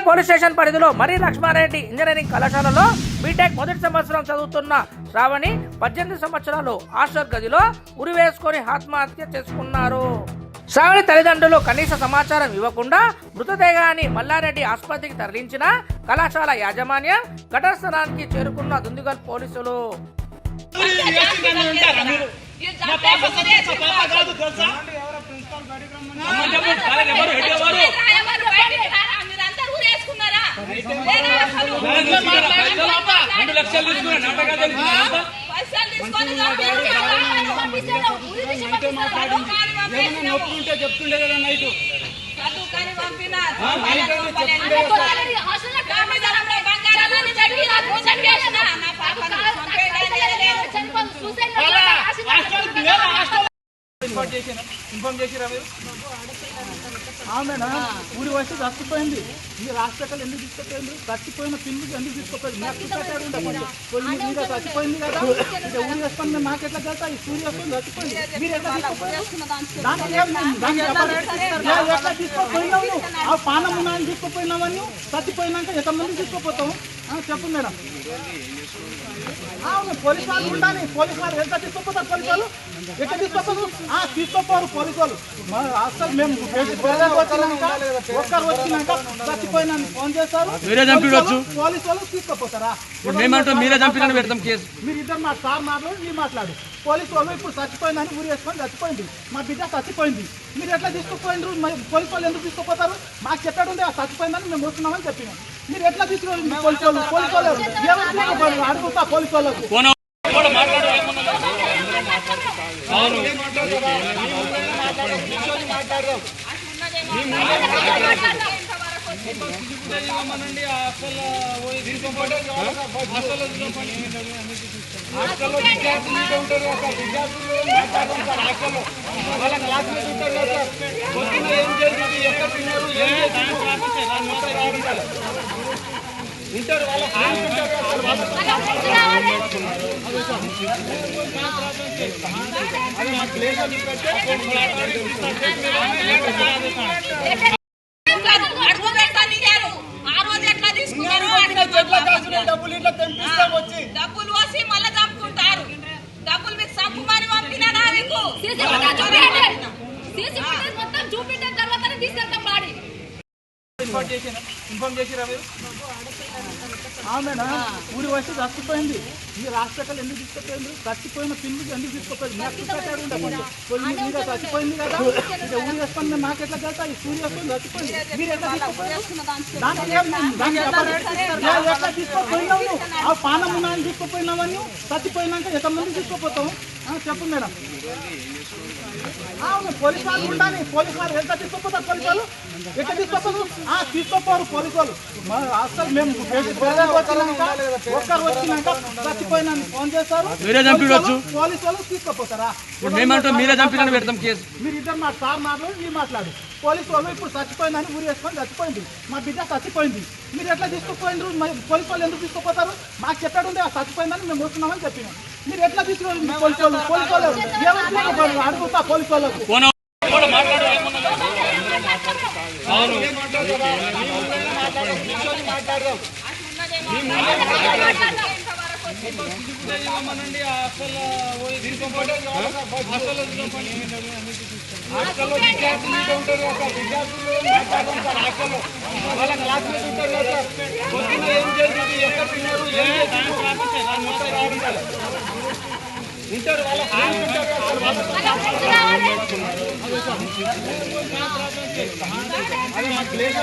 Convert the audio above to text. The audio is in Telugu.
కొత్తగూడెం పోలీస్ స్టేషన్ పరిధిలో మర్రి లక్ష్మారెడ్డి ఇంజనీరింగ్ కళాశాలలో బీటెక్ మొదటి సంవత్సరం చదువుతున్న శ్రావణి పద్దెనిమిది సంవత్సరాలు హాస్టల్ గదిలో ఉరి వేసుకొని ఆత్మహత్య చేసుకున్నారు. శ్రావణి తల్లిదండ్రులు కనీస సమాచారం ఇవ్వకుండా మృతదేహాన్ని మల్లారెడ్డి ఆసుపత్రికి తరలించిన కళాశాల యాజమాన్యం ఘటన స్థలానికి చేరుకున్న దుందిగల్ పోలీసులు. మా రెండు లక్షలు తీసుకున్నా నాటకాలు తెలుసుకున్నా ఏమన్నా నొప్పి ఉంటే చెప్తుండే కదా నైట్. ఇన్ఫార్మ్ చేసినా ఇన్ఫార్మ్ చేసిరా మీరు? ఆమెనా? ఊరి వచ్చి చచ్చిపోయింది. మీరు హాస్పిటల్ ఎందుకు తీసుకుపోయింది చచ్చిపోయిన పిల్లి ఎందుకు తీసుకుపోయింది నాకు పోయి మీద చచ్చిపోయింది కదా. ఇక ఊరి మేము మాకు ఎట్లా తెలుసా ఈ సూర్య వేసుకొని చచ్చిపోయింది. మీరు ఎట్లా తీసుకుపోయినావు? ఆ పానం ఉన్నాయని తీసుకుపోయినావా? నువ్వు చచ్చిపోయినాక ఎంతమంది తీసుకుపోతావు? ఆ, చెప్పు మేడం. అవును పోలీస్ వాళ్ళు ఉండాలి. పోలీస్ వాళ్ళు ఎంత తీసుకుపోతారు పోలీస్ వాళ్ళు? ఎక్కడ తీసుకోపోదు ఆ తీసుకోపోరు పోలీస్ వాళ్ళు. అసలు మేము ఒక్కరు వచ్చినాక చచ్చిపోయినాను ఫోన్ చేస్తారు. మీరే చంపిడొచ్చు. పోలీస్ వాళ్ళు తీసుకుపోతారా? మేమంటాం మీరే చంపినని పెడతాం కేసు. మీరు ఇద్దరు మా సార్ మాట్లాడు మీరు మాట్లాడు. పోలీసు వాళ్ళు ఇప్పుడు చచ్చిపోయిందని ఊరి వేసుకొని చచ్చిపోయింది. మా బిడ్డ చచ్చిపోయింది. మీరు ఎట్లా తీసుకుపోయినారు మరి పోలీసు వాళ్ళు ఎందుకు తీసుకుపోతారు? మాకు చెప్పాడు ఉంది ఆ చచ్చిపోయిందని మేము వస్తున్నామని చెప్పినాం. మీరు ఎట్లా తీసుకుని పోలీసు వాళ్ళు పోలీసు వాళ్ళు. ఎవరు అడుగుతా పోలీసు వాళ్ళకు. అసలు హాస్టల్లో విద్యార్థులు ఉంటారు ఒక విద్యార్థులు సార్ హాస్టల్లో? వాళ్ళ క్లాస్మేట్ ఉంటారు కదా సార్? పొద్దున్న ఏం చేసింది ఎక్కడ తిన్నారు? ఏం చేసింది మొత్తం రావడం కదా. ఉంటారు వాళ్ళ ఫ్రెండ్స్ ఉంటారు కదా సార్? వాళ్ళ అది మా ప్లేస్ అని పెట్టే డబ్బులు ఇట్లా తెంపిస్తాం వచ్చి. డబ్బులు వచ్చి మళ్ళీ చంపుకుంటారు డబ్బులు మీకు చంపుమని పంపినా మీకు సీసీ ఫుటేజ్ చూపించండి సీసీ ఫుటేజ్ మొత్తం చూపించిన తర్వాతనే తీసుకెళ్తాం బాడీ. ఇన్ఫార్మ్ చేసినా ఇన్ఫార్మ్ చేసిరా మీరు? ఆమెనా ఊరి వచ్చి చచ్చిపోయింది. హాస్పిటల్ ఎందుకు తీసుకుపోయింది చచ్చిపోయిన పిల్లి ఎందుకు తీసుకుపోయింది నాకు చచ్చిపోయింది కదా? ఇక ఊరి వేసుకొని మాకు ఎట్లా తెలుసా? ఈ సూర్య వేసుకొని చచ్చిపోయింది. మీరు ఎట్లా ఎట్లా తీసుకుపోయినావు? ఆ పానం ఉన్నాయని చచ్చిపోయినాక ఎంతమంది తీసుకుపోతావు? ఆ, చెప్పు మేడం. అవును పోలీస్ వాళ్ళు ఉండాలి పోలీస్ వాళ్ళు ఎంత తీసుకుపోతారు పోలీస్ వాళ్ళు? ఎక్కడ తీసుకోపోదు ఆ తీసుకోపోరు పోలీస్ వాళ్ళు. మా అసలు మేము ఒక్కరు వచ్చినాక చచ్చిపోయినాను ఫోన్ చేస్తారు. మీరే. పోలీస్ వాళ్ళు తీసుకుపోతారా? మేమంటాం మీరే చంపినని పెడతాం కేసు. మీరు ఇద్దరు మా సార్ మాట్లాడు మీరు మాట్లాడు. పోలీసు వాళ్ళు ఇప్పుడు చచ్చిపోయిందని ఊరి వేసుకొని చచ్చిపోయింది. మా బిడ్డ చచ్చిపోయింది. మీరు ఎట్లా తీసుకుపోయినారు మరి పోలీసు వాళ్ళు ఎందుకు తీసుకుపోతారు? మాకు చెప్పాడు ఉంది ఆ చచ్చిపోయిందని మేము వస్తున్నామని చెప్పినాం. మీరు ఎట్లా తీసుకుని పోలీసు వాళ్ళు పోలీసు వాళ్ళు ఎవరు అడుగుతా పోలీసు వాళ్ళకు అసలు అసలు మాట్లాడు అవును ఇవ్వమనండి హాస్టల్ తీసుకోండి హాస్టల్లో హాస్టల్లో విద్యార్థులు ఇంకా ఉంటారు కదా సార్ విద్యార్థులు మాట్లాడడం సార్ హాస్టల్లో వాళ్ళ క్లాస్మేట్ ఉంటారు కదా సార్. పొద్దున్న ఏం చేసింది ఎక్కడ తిన్నారు ఏం చేసింది? మొత్తం రావడం కదా. ఉంటారు వాళ్ళ ఫ్రెండ్స్ ఉంటారు కదా సార్. వాళ్ళ అది మా ప్లేస్